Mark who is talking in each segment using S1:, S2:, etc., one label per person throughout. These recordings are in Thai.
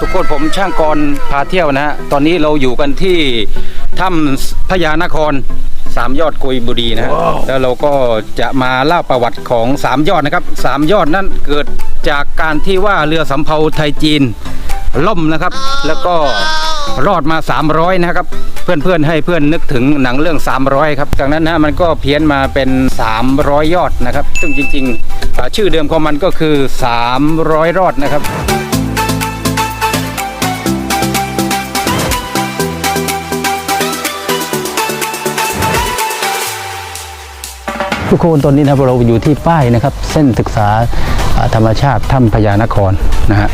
S1: ทุกคนผมช่างกรพาเที่ยวนะฮะ ตอนนี้เราอยู่กันที่ถ้ำพญานครสามยอดกุยบุรีนะฮะ แล้วเราก็จะมาเล่าประวัติของสามยอดนะครับสามยอดนั้นเกิดจากการที่ว่าเรือสำเภาไทยจีนล่มนะครับ แล้วก็รอดมา 300 นะครับ เพื่อนๆให้เพื่อนนึกถึงหนังเรื่อง 300 ครับจากนั้นนะมันก็เพี้ยนมาเป็น 300 ยอดนะครับ ซึ่งจริงๆอ่าชื่อเดิมของมันก็คือ 300 รอดนะครับ ทุกคนตอนนี้นะครับเราอยู่ที่ป้ายนะครับ เส้นศึกษาธรรมชาติถ้ำพญานครนะฮะ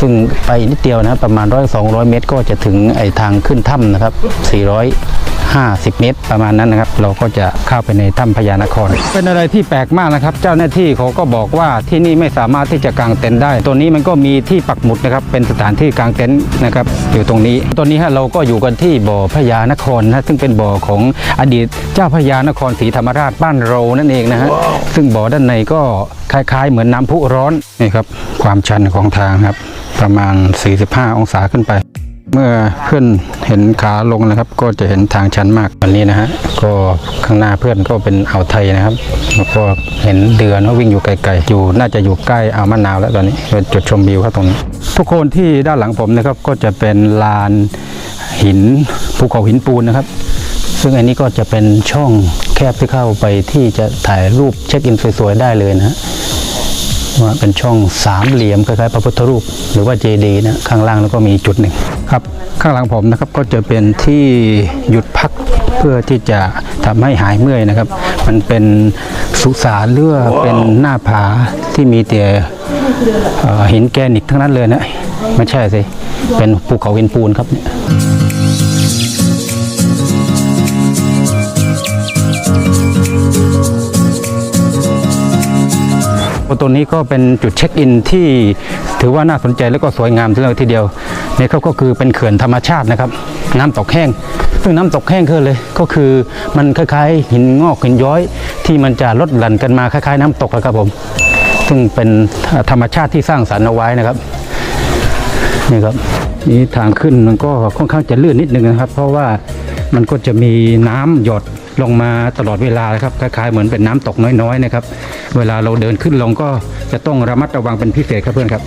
S1: ซึ่งไปนิดเดียวนะครับประมาณร้อยสองร้อยเมตร ก็จะถึงไอทางขึ้นถ้ำนะครับสี่ร้อย 50 เมตรประมาณนั้นนะครับ เราก็จะเข้าไปในถ้ำพญานคร เป็นอะไรที่แปลกมากนะครับ เจ้าหน้าที่เขาก็บอกว่าที่นี่ไม่สามารถที่จะกางเต็นท์ได้ ตัวนี้มันก็มีที่ปักหมุดนะครับเป็นสถานที่กางเต็นท์นะครับอยู่ตรงนี้ตอนนี้ฮะเราก็อยู่กันที่บ่อพญานครนะซึ่งเป็นบ่อของอดีตเจ้าพญานครศรีธรรมราชบ้านเรานั่นเองนะฮะซึ่งบ่อด้านในก็คล้ายๆ เหมือนน้ำพุร้อนนี่ครับความชันของทางครับประมาณ 45 องศาขึ้นไป เมื่อเพื่อนเห็นขาลงนะครับ ก็จะเห็นทางชันมากวันนี้นะฮะก็ข้างหน้าเพื่อนก็เป็นอ่าวไทยนะครับแล้วก็เห็นเดือนวิ่งอยู่ไกลๆอยู่น่าจะอยู่ใกล้อ่าวมะนาวแล้วตอนนี้เป็นจุดชมวิวครับตรงนี้ทุกคนที่ด้านหลังผมนะครับก็จะเป็นลานหินภูเขาหินปูนนะครับ ซึ่งอันนี้ก็จะเป็นช่องแคบที่เข้าไปที่จะถ่ายรูปเช็คอินสวยๆได้เลยนะฮะว่าเป็นช่องสามเหลี่ยมคล้ายๆพระพุทธรูป หรือว่าเจดีย์นะข้างล่างแล้วก็มีจุดหนึ่งครับข้างหลังผมนะครับก็จะเป็นที่หยุดพักเพื่อที่จะทำให้หายเมื่อยนะครับ มันเป็นสุสานเลือเป็นหน้าผาที่มีแต่เอ่อหินแกรนิตทั้งนั้นเลยนะไม่ใช่สิเป็นภูเขาหินปูนครับเนี่ยตัวนี้ก็เป็นจุดเช็คอินที่ถือว่าน่าสนใจและก็สวยงามทีเดียวทีเดียว นี่ครับก็คือเป็นเขื่อนธรรมชาตินะครับ น้ำตกแห้ง ซึ่งน้ำตกแห้งคือเลยก็คือมันคล้ายๆ หินงอกหินย้อย ที่มันจะลดหลั่นกันมาคล้ายๆ น้ำตกนะครับผม ซึ่งเป็นธรรมชาติที่สร้างสรรค์เอาไว้นะครับนี่ครับนี่ทางขึ้นมันก็ค่อนข้างจะลื่นนิดนึงนะครับ เพราะว่ามันก็จะมีน้ำหยดลงมาตลอดเวลานะครับคล้ายๆเหมือนเป็นน้ำตกน้อยๆนะครับ เวลาเราเดินขึ้นลงก็จะต้องระมัดระวังเป็นพิเศษครับเพื่อนครับ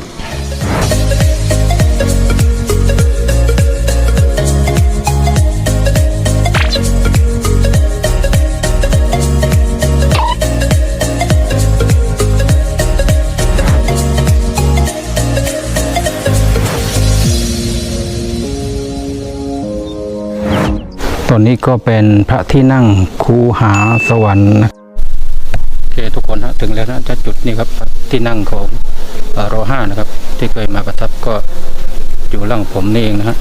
S1: ตอนนี้ก็เป็นพระที่นั่งคูหาสวรรค์นะโอเคทุกคนฮะถึงแล้วนะจะจุดนี้ครับที่นั่งของเอ่อรอห้านะครับ ที่เคยมาประทับก็อยู่ล่างผมนี่เองนะฮะ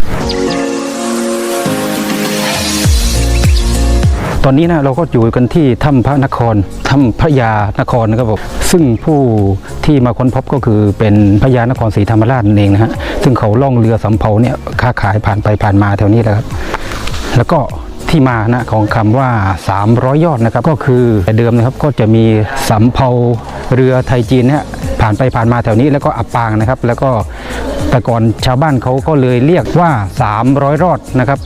S1: ตอนนี้นะเราก็อยู่กันที่ถ้ำพระนครถ้ำพระยานครนะครับผมซึ่งผู้ที่มาค้นพบก็คือเป็นพระยานครศรีธรรมราชนั่นเองนะฮะซึ่งเขาล่องเรือสำเภาเนี่ยค้าขายผ่านไปผ่านมาแถวนี้แหละครับ แล้วก็ที่มานะของคำว่า 300 ยอดนะครับก็คือแต่เดิมนะครับก็จะมีสำเภาเรือไทยจีนเนี่ยผ่านไปผ่านมาแถวนี้แล้วก็อับปางนะครับ แล้วก็แต่ก่อนชาวบ้านเขาก็เลยเรียกว่า 300 รอดนะครับ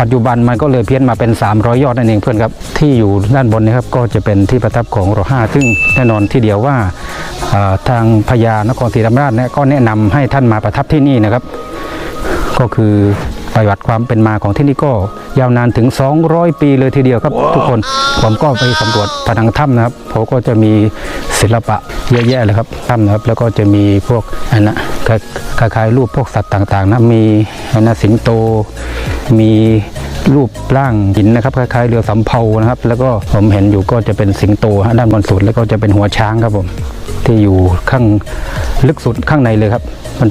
S1: ปัจจุบันมันก็เลยเพี้ยนมาเป็น 300 ยอดนั่นเองเพื่อนครับที่อยู่ด้านบนนะครับก็จะเป็นที่ประทับของรอห้าซึ่งแน่นอนที่เดียวว่าทางพญานครศรีธรรมราชเนี่ยก็แนะนำให้ท่านมาประทับที่นี่นะครับ ก็คือ ประวัติความเป็นมาของที่นี่ก็ยาวนานถึง 200 ปีเลยทีเดียวครับ ทุกคน ผมก็ไปสำรวจผนังถ้ำนะครับผมก็จะมีศิลปะเยอะแยะเลยครับถ้ำนะครับ แล้วก็จะมีพวกอันนะคล้ายๆรูปพวกสัตว์ต่างๆนะมีอันนะสิงโต มีรูปร่างหินนะครับคล้ายๆเรือสำเภานะครับ แล้วก็ผมเห็นอยู่ก็จะเป็นสิงโตฮะด้านบนสุดแล้วก็จะเป็นหัวช้างครับผมที่อยู่ข้าง ลึกสุดข้างในเลยครับ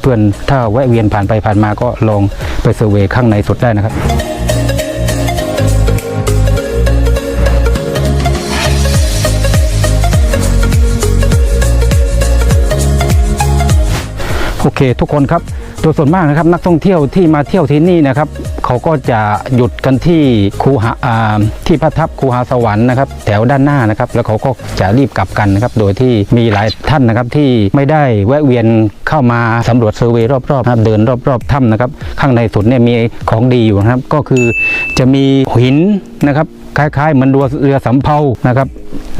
S1: เพื่อนๆถ้าแวะเวียนผ่านไปผ่านมาก็ลองไปเซอร์เวยข้างในสุดได้นะครับโอเคทุกคนครับ โดยส่วนมากนะครับนักท่องเที่ยวที่มาเที่ยวที่นี่นะครับเขาก็จะหยุดกันที่คูหาที่พระทับคูหาสวรรค์นะครับแถวด้านหน้านะครับ แล้วเขาก็จะรีบกลับกันนะครับ โดยที่มีหลายท่านนะครับที่ไม่ได้แวะเวียนเข้ามาสำรวจเซอร์เวยรอบๆนะครับเดินรอบๆถ้ำนะครับ ข้างในสุดเนี่ยมีของดีอยู่นะครับ ก็คือจะมีหินนะครับ คล้ายๆเหมือนเรือเรือสำเภานะครับ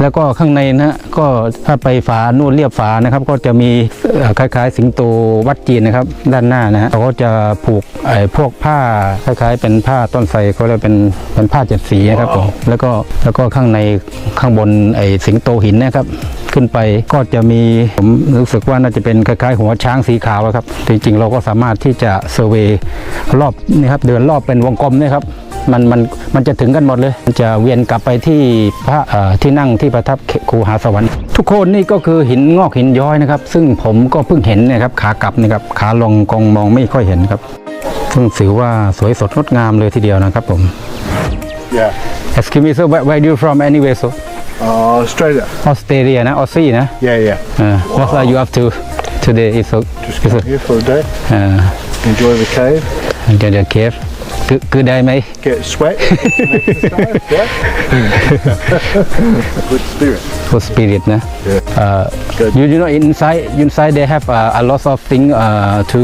S1: แล้วก็ข้างในนะฮะก็ถ้าไปฝานู่นเรียบฝานะครับ ก็จะมีเอ่อคล้ายๆ สิงโตวัดจีนนะครับ ด้านหน้านะฮะเขาก็จะผูกไอ้พวกผ้าคล้ายๆ เป็นผ้าต้นไทรเขาเรียกเป็นเป็นผ้าเจ็ดสีนะครับผมแล้วก็แล้วก็ข้างในข้างบนไอ้สิงโตหินนะครับขึ้นไปก็จะมีผมรู้สึกว่าน่าจะเป็นคล้ายๆหัวช้างสีขาวอะครับจริงๆเราก็สามารถที่จะเซอร์เวย์รอบนี่ครับเดินรอบเป็นวงกลมเนะครับ มันมันมันจะถึงกันหมดเลยมันจะเวียนกลับไปที่พระเอ่อที่นั่งที่ประทับคูหาสวรรค์ ทุกคนนี่ก็คือหินงอกหินย้อยนะครับ ซึ่งผมก็เพิ่งเห็นเนะครับขากลับนะครับขาลงกองมองไม่ค่อยเห็นครับซึ่งถือว่าสวยสดงดงามเลยทีเดียวนะครับผม
S2: Yeah.
S1: Excuse me sir where, where do you from anyway so
S2: Uh, Australia.
S1: Australia นะ Aussie นะ
S2: Yeah, yeah.
S1: เออ what are you up to today is so
S2: Just
S1: is
S2: come here for a day.
S1: เอ่อ
S2: Enjoy the cave.
S1: เดี๋ย วเดี๋ยวเคฟคือคือได้ไหม
S2: Get sweat. yeah. Good spirit.
S1: for spirit นะ
S2: Yeah.
S1: uh,
S2: Good.
S1: you you know inside inside they have uh, a lot of thing uh, to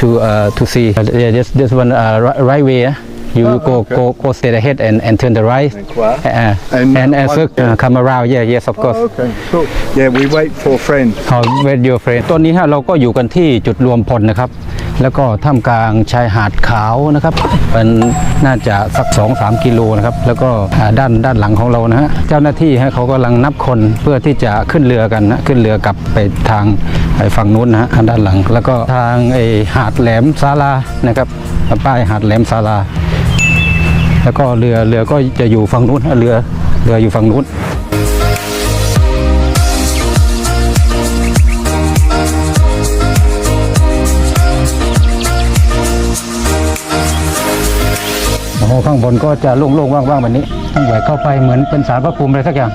S1: to uh, to see uh, yeah this this one uh, ri- right way eh? You
S2: Oh,
S1: go
S2: okay.
S1: go go straight ahead and and turn the right
S2: And qua.
S1: uh,
S2: And
S1: and and
S2: one-
S1: circle, uh, come around yeah yes of course
S2: Oh, okay. Cool. Yeah, we wait for a friend.
S1: How with your friend ตอนนี้ฮะเราก็อยู่กันที่จุดรวมพลนะครับ แล้วก็ท่ามกลางชายหาดขาวนะครับเป็นน่าจะสัก 2-3 กิโลนะครับ แล้วก็อ่าด้านด้านหลังของเรานะฮะเจ้าหน้าที่ฮะเขากำลังนับคนเพื่อที่จะขึ้นเรือกันนะขึ้นเรือกลับไปทางไปฝั่งนู้นนะฮะด้านหลัง แล้วก็ทางไอหาดแหลมซาลานะครับป้ายหาดแหลมซาลา แล้วก็เรือเรือก็จะอยู่ฝั่งนู้นเรือเรืออยู่ฝั่งนู้นโอ้ข้างบนก็จะโล่งๆว่างๆแบบนี้ต้องแหวกเข้าไปเหมือนเป็นสารพระภูมิอะไรสักอย่าง